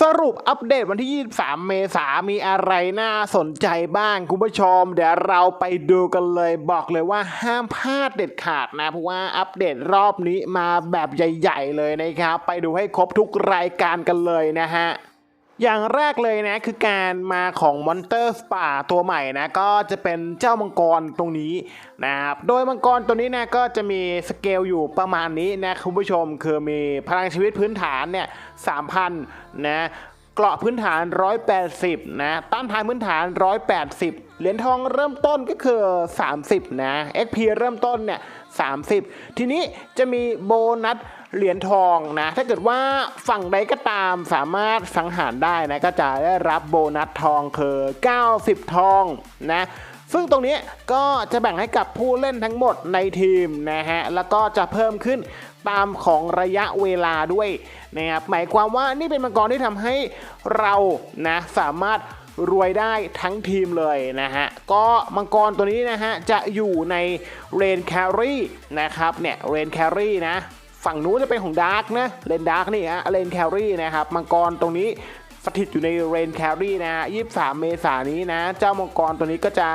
สรุปอัปเดตวันที่ 23 เมษายนมีอะไรน่าสนใจบ้างคุณผู้ชม เดี๋ยวเราไปดูกันเลยบอกเลยว่าห้ามพลาดเด็ดขาดนะ เพราะว่าอัปเดตรอบนี้มาแบบใหญ่ ๆ เลยนะครับ ไปดูให้ครบทุกรายการกันเลยนะฮะ อย่างแรกเลยนะคือการมาของมอนเตอร์สป่าตัวใหม่นะก็จะเป็นเจ้ามังกรตรงนี้นะครับโดยมังกรตัวนี้นะก็จะมีสเกลอยู่ประมาณนี้นะคุณผู้ชมคือมีพลังชีวิตพื้นฐานเนี่ย3,000นะเกราะพื้นฐาน 180 นะต้านทานพื้นฐาน 180 เหรียญทองเริ่มต้นก็คือ 30 นะ XP เริ่มต้นเนี่ย 30 ทีนี้จะมีโบนัส เหรียญทองนะ ถ้าเกิดว่าฝั่งใดก็ตามสามารถสังหารได้นะ ก็จะได้รับโบนัสทองคือ 90 ทองนะซึ่งตรงนี้ก็จะแบ่งให้กับผู้เล่นทั้งหมดในทีมนะฮะ แล้วก็จะเพิ่มขึ้นตามของระยะเวลาด้วยนะครับ หมายความว่านี่เป็นมังกรที่ทำให้เรานะสามารถรวยได้ทั้งทีมเลยนะฮะ ก็มังกรตัวนี้นะฮะจะอยู่ในเรนแครี่นะครับเนี่ยเรนแครี่นะ ฝั่งนู้นจะเป็นของดาร์กนะเลนดาร์กนี่ฮะเรนแครี่นะครับมังกรตรงนี้สถิตอยู่ในเรนแครี่นะฮะ23 เมษายนนี้นะ เจ้ามังกรตัวนี้ก็จะ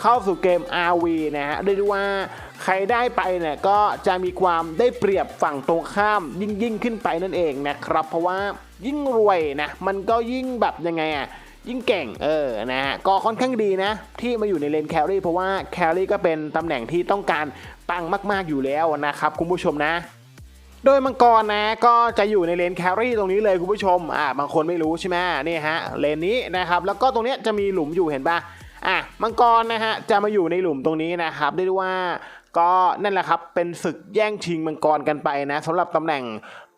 เข้าสู่เกม RV นะฮะเรียกได้ว่าใครได้ไปเนี่ยก็จะมีความได้เปรียบฝั่งตรงข้ามยิ่งยิ่งขึ้นไปนั่นเองนะครับ เพราะว่ายิ่งรวยนะ มันก็ยิ่งแบบยังไงอะยิ่งเก่งเออนะฮะก็ค่อนข้างดีนะ ที่มาอยู่ในเลนแครี่เพราะว่าแครี่ก็เป็นตำแหน่งที่ต้องการตังมาก ๆอยู่แล้วนะครับคุณผู้ชมนะ โดยมังกรนะก็จะอยู่ในเลนแครี่ตรงนี้เลยคุณผู้ชมอ่าบางคนไม่รู้ใช่ไหมนี่ฮะเลนนี้นะครับแล้วก็ตรงเนี้ยจะมีหลุมอยู่เห็นปะอะมังกรนะฮะจะมาอยู่ในหลุมตรงนี้นะครับเรียกได้ว่าก็นั่นแหละครับเป็นศึกแย่งชิงมังกรกันไปนะสำหรับตำแหน่ง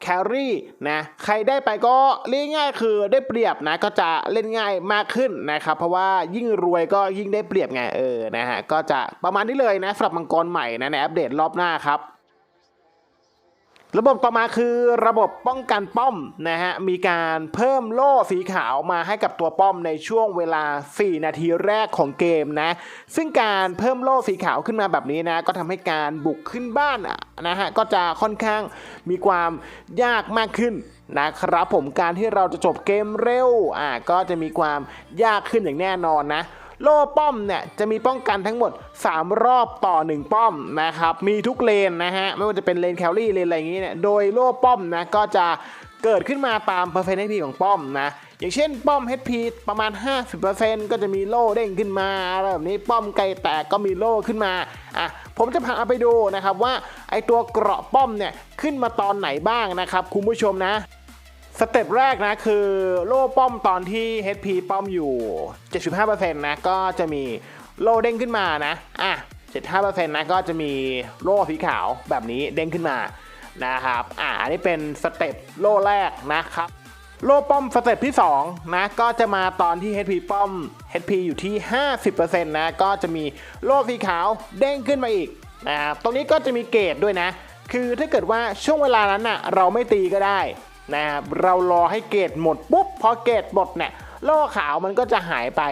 แครี่นะใครได้ไปก็เรียกง่ายคือได้เปรียบนะก็จะเล่นง่ายมากขึ้นนะครับเพราะว่ายิ่งรวยก็ยิ่งได้เปรียบไงเออนะฮะก็จะประมาณนี้เลยนะสำหรับมังกรใหม่นะในอัปเดตรอบหน้าครับ ระบบต่อมาคือระบบป้องกันป้อมนะฮะ มีการเพิ่มโล่สีขาวมาให้กับตัวป้อมในช่วงเวลา 4 นาทีแรกของเกมนะ ซึ่งการเพิ่มโล่สีขาวขึ้นมาแบบนี้นะ ก็ทำให้การบุกขึ้นบ้านนะฮะ ก็จะค่อนข้างมีความยากมากขึ้นนะครับผม การที่เราจะจบเกมเร็ว อ่า ก็จะมีความยากขึ้นอย่างแน่นอนนะ โล่ป้อมเนี่ยจะมีป้องกันทั้งหมด 3 รอบต่อ 1 ป้อมนะครับมีทุกเลนนะฮะไม่ว่าจะเป็นเลนแคลรี่เลนอะไรอย่างงี้เนี่ยโดยโล่ป้อมนะก็จะเกิดขึ้นมาตามเปอร์เซ็นต์ HP ของป้อมนะอย่างเช่นป้อม HP ประมาณ 50%ก็จะมีโล่เด้งขึ้นมาอะไรแบบนี้ป้อมไกลแตกก็มีโล่ขึ้นมาอะผมจะพาไปดูนะครับว่าไอตัวเกราะป้อมเนี่ยขึ้นมาตอนไหนบ้างนะครับคุณผู้ชมนะ สเต็ปแรกนะคือโล่ป้อมตอนที่ HP ป้อมอยู่ 75%นะก็จะมีโล่เด้งขึ้นมานะอะ75%นะก็จะมีโล่สีขาวแบบนี้เด้งขึ้นมานะครับอะอันนี้เป็นสเต็ปโล่แรกนะครับโล่ป้อมสเต็ปที่2นะก็จะมาตอนที่ HP ป้อม HP อยู่ที่ 50%นะก็จะมีโล่สีขาวเด้งขึ้นมาอีกนะครับตรงนี้ก็จะมีเกรดด้วยนะ คือถ้าเกิดว่าช่วงเวลานั้นน่ะเราไม่ตีก็ได้ นะครับเรารอให้เกรดหมดปุ๊บพอเกรดหมดเนี่ยโล่ขาวมันก็จะหายไป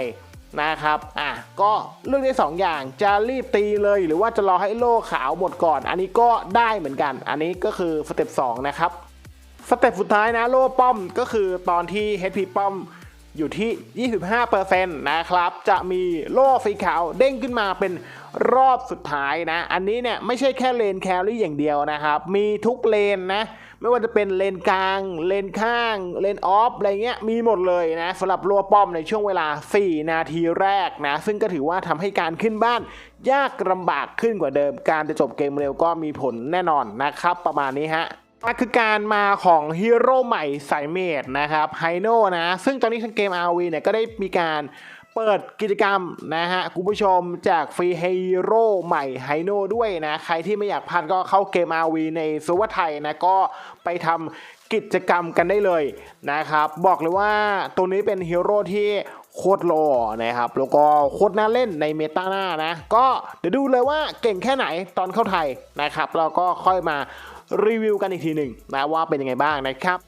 นะครับ อะ ก็เลือกได้สองอย่างจะรีบตีเลยหรือว่าจะรอให้โล่ขาวหมดก่อน อันนี้ก็ได้เหมือนกัน อันนี้ก็คือสเต็ป2นะครับ สเต็ปสุดท้ายนะโล่ป้อมก็คือตอนที่ HP ป้อมอยู่ที่ 25%นะครับ จะมีโล่สีขาวเด้งขึ้นมาเป็นรอบสุดท้ายนะ อันนี้เนี่ยไม่ใช่แค่เลนแคลรี่อย่างเดียวนะครับ มีทุกเลนนะ ไม่ว่าจะเป็นเลนกลาง เลนข้าง เลนออฟอะไรเงี้ยมีหมดเลยนะสำหรับโล่ป้อมในช่วงเวลา 4 นาทีแรกนะ ซึ่งก็ถือว่าทำให้การขึ้นบ้านยากลำบากขึ้นกว่าเดิม การจะจบเกมเร็วก็มีผลแน่นอนนะครับ ประมาณนี้ฮะมาคือการมาของฮีโร่ใหม่สายเมดนะครับไฮโนนะ ซึ่งตอนนี้ทางเกม RV เนี่ยก็ได้มีการ เปิดกิจกรรมนะฮะคุณผู้ชมจากฟรีฮีโร่ใหม่ไฮโนด้วยนะใครที่ไม่อยากพลาดก็เข้าเกม RV ในซูเปอร์ไทยนะก็ไปทำกิจกรรมกันได้เลยนะครับ บอกเลยว่าตัวนี้เป็นฮีโร่ที่โคตรโลนะครับ แล้วก็โคตรน่าเล่นในเมตาหน้านะ ก็เดี๋ยวดูเลยว่าเก่งแค่ไหนตอนเข้าไทยนะครับ เราก็ค่อยมารีวิวกันอีกทีหนึ่งนะว่าเป็นยังไงบ้างนะครับ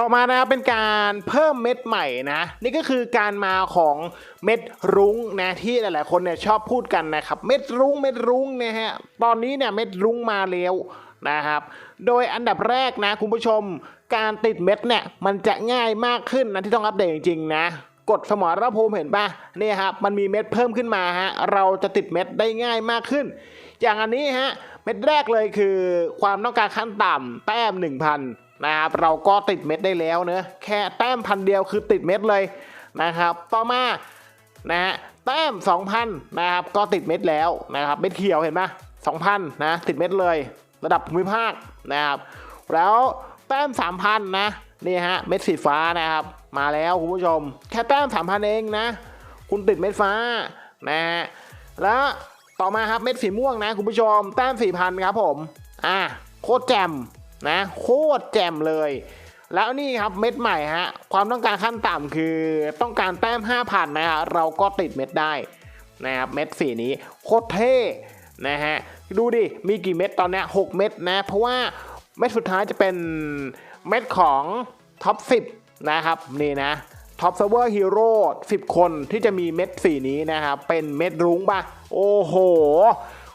ต่อมานะครับเป็นการเพิ่มเม็ดใหม่นะนี่ก็คือการมาของเม็ดรุ้งนะที่หลาย ๆ คนเนี่ยชอบพูดกันนะครับเม็ดรุ้งเม็ดรุ้งนะฮะตอนนี้เนี่ยเม็ดรุ้งมาแล้วนะครับ โดยอันดับแรกนะคุณผู้ชม การติดเม็ดเนี่ยมันจะง่ายมากขึ้นนะที่ต้องอัปเดตจริง ๆ นะกดสมอรภูมิเห็นปะเนี่ยครับมันมีเม็ดเพิ่มขึ้นมาฮะเราจะติดเม็ดได้ง่ายมากขึ้น อย่างอันนี้ฮะเม็ดแรกเลยคือความต้องการขั้นต่ำแต้ม1,000 นะครับเราก็ติดเม็ดได้แล้วเนอะแค่แต้มพันเดียวคือติดเม็ดเลยนะครับ ต่อมานะฮะแต้ม2,000นะครับก็ติดเม็ดแล้วนะครับเม็ดเขียวเห็นปะ2,000นะติดเม็ดเลย ระดับภูมิภาคนะครับแล้วแต้ม3,000นะนี่ฮะเม็ดสีฟ้านะครับ มาแล้วคุณผู้ชม แค่แต้ม3,000เองนะ คุณติดเม็ดฟ้านะฮะแล้วต่อมาครับเม็ดสีม่วงนะคุณผู้ชม แต้ม4,000ครับผมอะโคตรแจ่ม นะโคตรแจ่มเลย แล้วนี่ครับเม็ดใหม่ฮะความต้องการขั้นต่ำคือต้องการแต้ม5,000นะฮะเราก็ติดเม็ดได้นะครับเม็ดสีนี้โคตรเท่นะฮะดูดิมีกี่เม็ดตอนนี้6เม็ดนะ เพราะว่าเม็ดสุดท้ายจะเป็นเม็ดของท็อป 10 นะครับนี่นะท็อปเซ r ร์ e ร์ฮีโร่10 คนที่จะมีเม็ดสีนี้นะครับเป็นเม็ดรุ้งป่ะ โอ้โห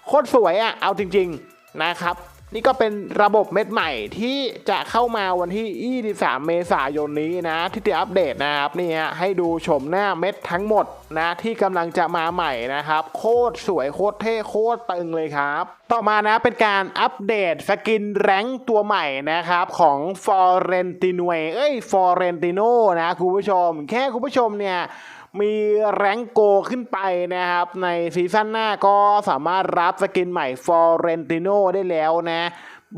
โคตรสวยอะ่ะ เอาจริง ๆ นะครับ นี่ก็เป็นระบบเม็ดใหม่ที่จะเข้ามาวันที่ 23 เมษายนนี้นะ ที่จะอัปเดตนะครับนี่ฮะให้ดูชมหน้าเม็ดทั้งหมดนะที่กำลังจะมาใหม่นะครับ โคตรสวยโคตรเท่โคตรตึงเลยครับ ต่อมานะเป็นการอัปเดตสกินแรงตัวใหม่นะครับของฟอร์เรนตินเอ้ยฟอร์เรนติโนนะคุณผู้ชม แค่คุณผู้ชมเนี่ย มีแรงโกขึ้นไปนะครับ ในซีซั่นหน้าก็สามารถรับสกินใหม่ฟอร์เรนติโนได้แล้วนะ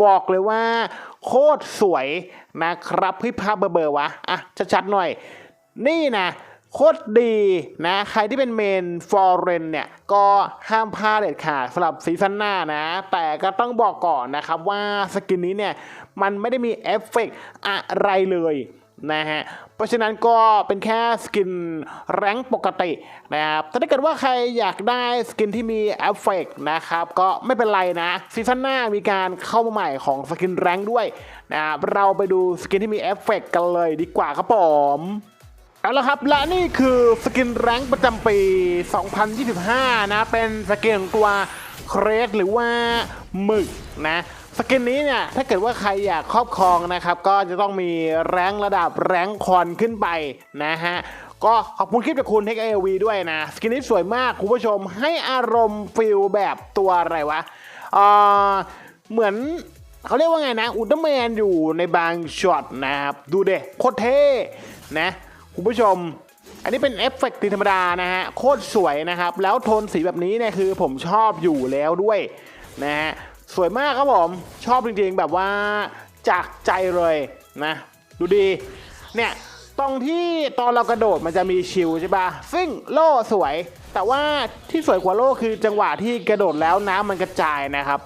บอกเลยว่า โคตรสวยนะครับพี่ภาพเบอร์เบอร์วะ อะ ชัดๆหน่อย นี่นะโคตรดีนะ ใครที่เป็นเมนฟอร์เรนเนี่ย ก็ห้ามพลาดเด็ดขาดสำหรับซีซั่นหน้านะ แต่ก็ต้องบอกก่อนนะครับว่าสกินนี้เนี่ย มันไม่ได้มีเอฟเฟกต์อะไรเลยนะฮะ เพราะฉะนั้นก็เป็นแค่สกินแรงปกตินะครับแต่ถ้าเกิดว่าใครอยากได้สกินที่มีเอฟเฟกต์นะครับก็ไม่เป็นไรนะซีซั่นหน้ามีการเข้ามาใหม่ของสกินแรงด้วยนะครับเราไปดูสกินที่มีเอฟเฟกต์กันเลยดีกว่าครับผมเอาละครับ และนี่คือสกินแรงประจำปี 2025 นะ เป็นสกินของตัว เครสหรือว่าหมึกนะสกินนี้เนี่ยถ้าเกิดว่าใครอยากครอบครองนะครับก็จะต้องมีแรงระดับแรงคอนขึ้นไปนะฮะก็ขอบคุณคลิปจากคุณเทคเอวีด้วยนะ สกินนี้สวยมากคุณผู้ชมให้อารมณ์ฟิลแบบตัวอะไรวะเออเหมือนเขาเรียกว่าไงนะอุลตร้าแมนอยู่ในบางช็อตนะครับ ดูเด็โคตรเท่นะ คุณผู้ชม อันนี้เป็นเอฟเฟกต์ธรรมดานะฮะโคตรสวยนะครับ แล้วโทนสีแบบนี้เนี่ยคือผมชอบอยู่แล้วด้วยนะฮะสวยมากครับผมชอบจริงๆแบบว่าจากใจเลยนะ ดูดีเนี่ยตรงที่ตอนเรากระโดดมันจะมีชิลใช่ปะซึ่งโล่สวย แต่ว่าที่สวยกว่าโล่คือจังหวะที่กระโดดแล้วน้ำมันกระจายนะครับ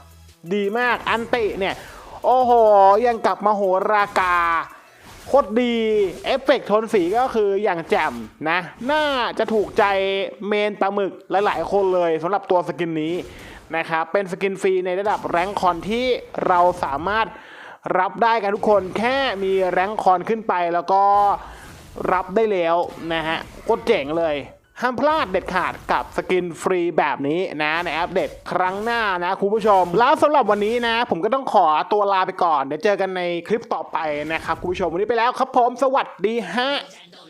ดีมากอันติเนี่ย โอ้โห ยังกลับมาโหรากา โคตรดี เอฟเฟกต์โทนสีก็คืออย่างแจ่มนะ น่าจะถูกใจเมนปลาหมึกหลายๆ คนเลยสำหรับตัวสกินนี้นะครับ เป็นสกินฟรีในระดับแรงค์คอนที่เราสามารถรับได้กันทุกคนแค่มีแรงค์คอนขึ้นไปแล้วก็รับได้แล้วนะฮะโคตรเจ๋งเลย ห้ามพลาดเด็ดขาดกับสกินฟรีแบบนี้นะในอัปเดตครั้งหน้านะคุณผู้ชม แล้วสำหรับวันนี้นะ ผมก็ต้องขอตัวลาไปก่อน เดี๋ยวเจอกันในคลิปต่อไปนะครับคุณผู้ชมวันนี้ไปแล้วครับผมสวัสดีฮะ